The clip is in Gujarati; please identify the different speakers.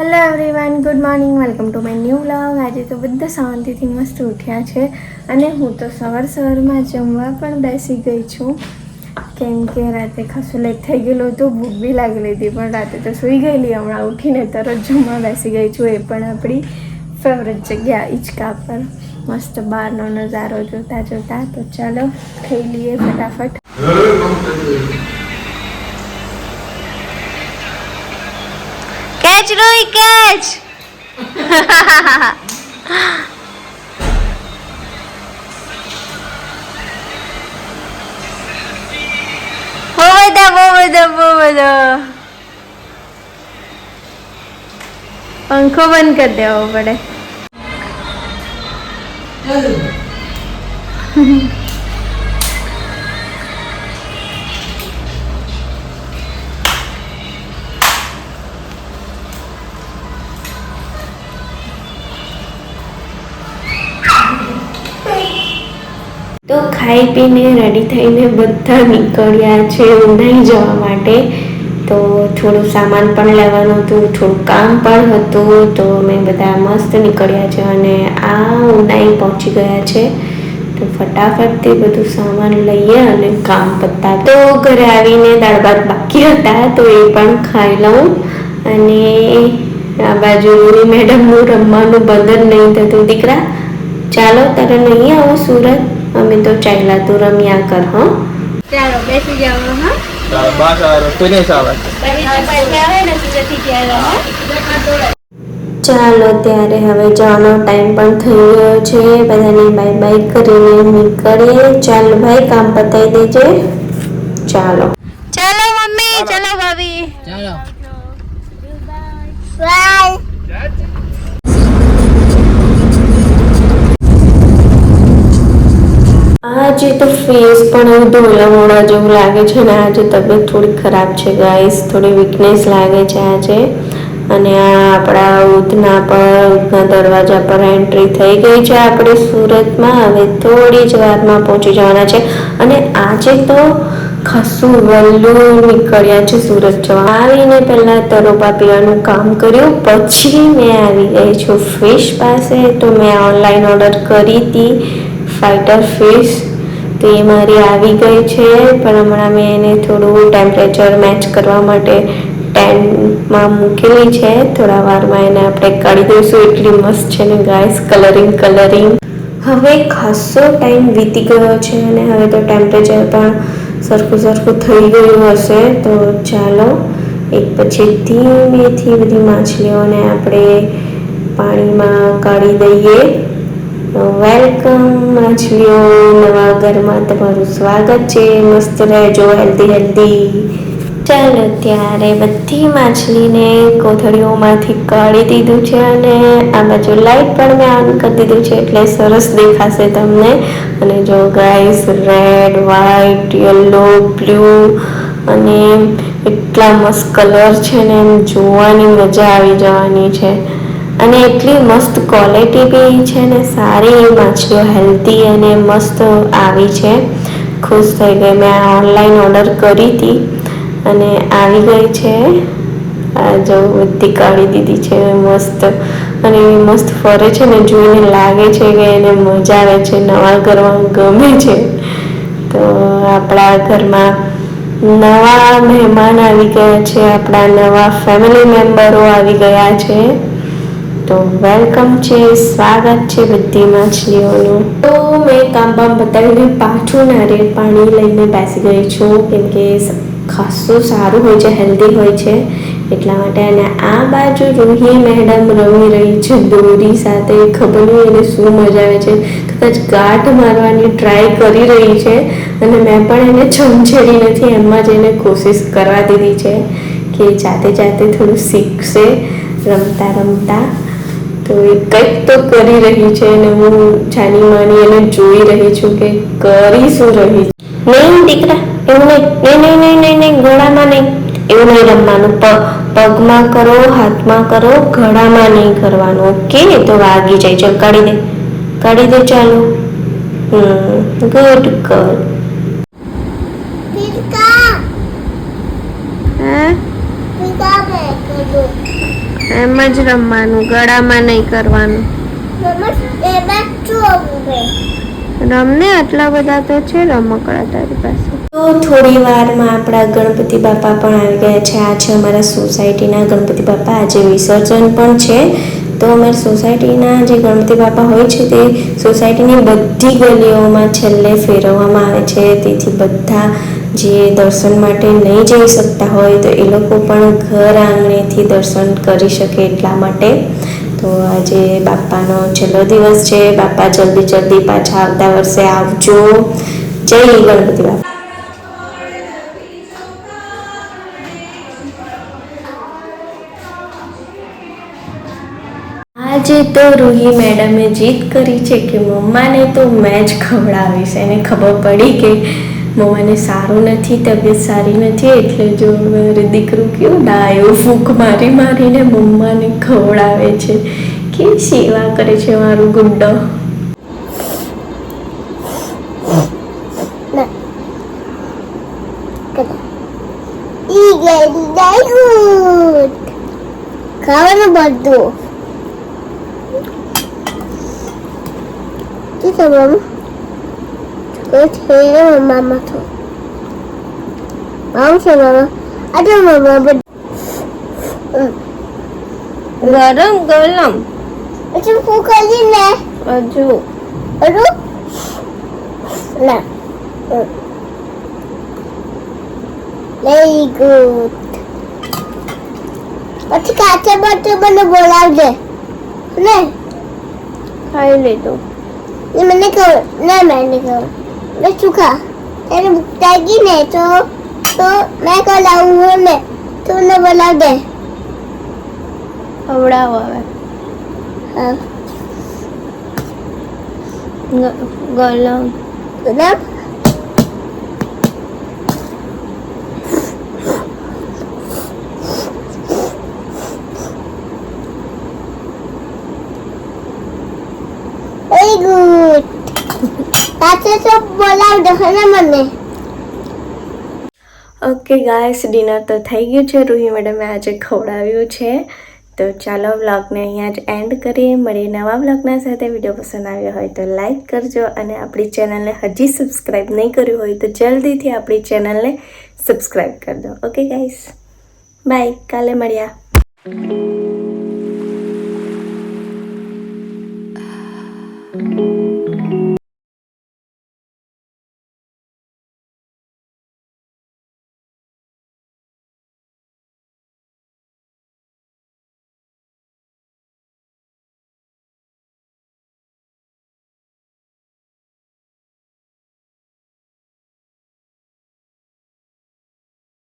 Speaker 1: Hello everyone good morning welcome to my new vlog આજે તો બધા શાંતિથી મસ્ત ઉઠ્યા છે અને હું તો સવાર સવારમાં જમવા પણ બેસી ગઈ છું. કેમ કે રાતે ખાસું લેટ થઈ ગયેલું હતું, ભૂખ બી લાગેલી હતી, પણ રાતે તો સૂઈ ગયેલી, હમણાં ઉઠીને તરત જમવા બેસી ગઈ છું. એ પણ આપણી ફેવરેટ જગ્યા ઇચકા પર. મસ્ત બહારનો નજારો જોતા જોતા. તો ચાલો, ખાઈ લઈએ ફટાફટ.
Speaker 2: રોઈ કેચ બહુ બધા બહુ બધા બહુ બધા
Speaker 1: પંખો બંધ કરી દેવો પડે તો ખાઈ પીને રેડી થઈને બધા નીકળ્યા છે ઉનાઈ જવા માટે. તો થોડું સામાન પણ લેવાનું હતું, થોડું કામ પણ હતું, તો અમે બધા મસ્ત નીકળ્યા છે અને આ ઉનાઈ પહોંચી ગયા છે. તો ફટાફટથી બધું સામાન લઈએ અને કામ પત્તા તો ઘરે આવીને દાળ ભાત બાકી હતા, તો એ પણ ખાઈ લઉં. અને આ બાજુ મેડમનું રમવાનું બંધ નહીં થતું દીકરા. ચાલો તારે નહીં આવો સુરત? અમે તો ચાલ્યા તું રમ્યા કર હો. ચાલો બેસી જાવ હા.
Speaker 3: ચાલો બસ આ રસ્તો નહીં સાવે
Speaker 1: ચાલો ત્યારે હવે જવાનો ટાઈમ પણ થઈ ગયો છે. બધાને બાય બાય કરીને નીકળીએ ચાલો ભાઈ કામ પતાવી દેજે. ચાલો.
Speaker 2: ચાલો મમ્મી ચાલો ભાભી.
Speaker 3: ચાલો.
Speaker 1: આજે તો ફેસ પણ એવું ધોલા મોડા જેવું લાગે છે ને આજે તબિયત થોડી ખરાબ છે ગાઈસ થોડી વીકનેસ લાગે છે આજે. અને આ આપણા ઉધના પર, ઉધના દરવાજા પર એન્ટ્રી થઈ ગઈ છે આપણે સુરતમાં. હવે થોડી જ વારમાં પહોંચી જવાના છે. અને આજે તો ખાસું વહેલું નીકળ્યા છે સુરત જવા. આવીને પહેલાં તરોપા પીવાનું કામ કર્યું. પછી મેં આવી ગઈ છું ફિશ પાસે. તો મેં ઓનલાઈન ઓર્ડર કરી હતી ફાઇટર ફિશ તો એ મારી આવી ગઈ છે, પણ હમણાં મેં એને થોડું ટેમ્પરેચર મેચ કરવા માટે ટેન્ટમાં મૂકેલી છે. થોડા વારમાં એને આપણે કાઢી દઈશું. એટલી મસ્ત છે ને ગાઈસ કલરિંગ કલરિંગ હવે ખાસો ટાઈમ વીતી ગયો છે અને હવે તો ટેમ્પરેચર પણ સરખું સરખું થઈ ગયું હશે. તો ચાલો, એક પછી ધીમેથી બધી માછલીઓને આપણે પાણીમાં કાઢી દઈએ. વેલકમ માછલીઓ નવા ઘરમાં તમારું સ્વાગત છે. મસ્ત રહેજો હેલ્ધી હેલ્ધી ચાલો, ત્યારે બધી માછલીને કોથળીઓમાંથી કાઢી દીધું છે અને આ બાજુ લાઈટ પણ મેં ઓન કરી દીધું છે એટલે સરસ દેખાશે તમને. અને જો guys red white yellow blue અને એટલા મસ્ત કલર છે ને, એમ જોવાની મજા આવી જવાની છે. અને એટલી મસ્ત ક્વોલિટી બી છે ને, સારી એવી માછલીઓ હેલ્ધી અને મસ્ત આવી છે. ખુશ થઈ ગઈ. મેં ઓનલાઈન ઓર્ડર કરી હતી અને આવી ગઈ છે. આ જો બધી કાઢી દીધી છે, મસ્ત. અને મસ્ત ફરે છે ને, જોઈને લાગે છે કે એને મજા આવે છે, નવા કરવાનું ગમે છે. તો આપણા ઘરમાં નવા મહેમાન આવી ગયા છે, આપણા નવા ફેમિલી મેમ્બરો આવી ગયા છે. તો વેલકમ છે, સ્વાગત છે બધી માછલીઓનું. તો મેં કામ બામ બતાવીને પાછું નારિયેળ પાણી લઈને બેસી ગઈ છું, કેમ કે ખાસું સારું હોય છે, હેલ્ધી હોય છે. એટલા માટે અને આ બાજુ રૂહી મેડમ રમી રહી છે, દોરી સાથે. ખબર નહીં એને શું મજા આવે છે. કદાચ ગાંઠ મારવાની ટ્રાય કરી રહી છે અને મેં પણ એને છમછેડી નથી એમાં જ એને કોશિશ કરવા દીધી છે કે જાતે જાતે થોડું શીખશે, રમતા રમતા. તો એ કંઈક તો કરી રહી છે અને હું જાની માની એને જોઈ રહી છું કે કરી શું રહી છે. નહીં દીકરા એવું નહીં. નહીં નહીં નહીં નહીં નહીં ગળામાં નહીં. એવું નહીં રમવાનું. પ પગમાં કરો હાથમાં કરો ગળામાં નહીં કરવાનું. ઓકે તો વાગી જાય. ચાલ કાઢી દે. કાઢી દે ચાલો. હમ ગુડ ગર્લ
Speaker 2: હે?
Speaker 1: એમ જ રમવાનું ગળામાં નહીં કરવાનું. રમને આટલા બધા તો છે રમકડા તારી પાસે. તો થોડી વારમાં આપણા ગણપતિ બાપા પણ આવી ગયા છે. આ છે અમારા સોસાયટીના ગણપતિ બાપા. આજે વિસર્જન પણ છે. તો અમારી સોસાયટીના જે ગણપતિ બાપા હોય છે તે સોસાયટીની બધી ગલીઓમાં છેલ્લે ફેરવવામાં આવે છે. તેથી બધા જે દર્શન માટે નહીં જઈ શકતા હોય તો એ લોકો પણ ઘર આંગણેથી દર્શન કરી શકે એટલા માટે. તો આજે બાપાનો છેલ્લો દિવસ છે. બાપા જલ્દી જલ્દી પાછા આવતા વર્ષે આવજો. જય ગણપતિ બાપા. આજે તો રૂહી મેડમે જીત કરી છે કે મમ્માને તો મેં જ ખવડાવીશ. એને ખબર પડી કે મમ્માને સારું નથી, તબિયત સારી નથી, એટલે જો મારે દીકરું કેવું, ડાયો ફૂંક મારી મારીને મમ્માને ખવડાવે છે. કે સેવા કરે છે મારું ગુડ્ડો
Speaker 2: ખાવાનું બધું. શું મમ કોઈ છે ને મમ્મા તો આમ છે મમ્મા આજે મમ્મા બધું
Speaker 1: ગરમ ગરમ
Speaker 2: પછી હું કરી ને
Speaker 1: હજુ
Speaker 2: વેરી ગુડ પછી કાચા બટર મને બોલાવજે ને
Speaker 1: ખાઈ લીધું
Speaker 2: મને કહો ના મેં કહો મેં સુખા એને ભૂખ લાગી ને તો તો મેં કહો લાવું ને તો ને બોલાવ દે
Speaker 1: ખવડાવો હવે.
Speaker 2: હા.
Speaker 1: ગલમ. ગરમ
Speaker 2: ગુલાબ વેરી ગુડ તો બોલાવ દે ને મને?
Speaker 1: ઓકે ગાયસ ડિનર તો થઈ ગયું છે. રૂહી મેડમે આજે ખવડાવ્યું છે. તો ચાલો વ્લોગને અહીંયા જ એન્ડ કરીએ. મળીએ નવા વ્લોગના સાથે. વીડિયો પસંદ આવ્યો હોય તો લાઈક કરજો અને આપણી ચેનલને હજી સબસ્ક્રાઈબ નહીં કર્યું હોય તો જલ્દીથી આપણી ચેનલને સબસ્ક્રાઈબ કરી દો. ઓકે ગાઈસ બાય કાલે મળ્યા.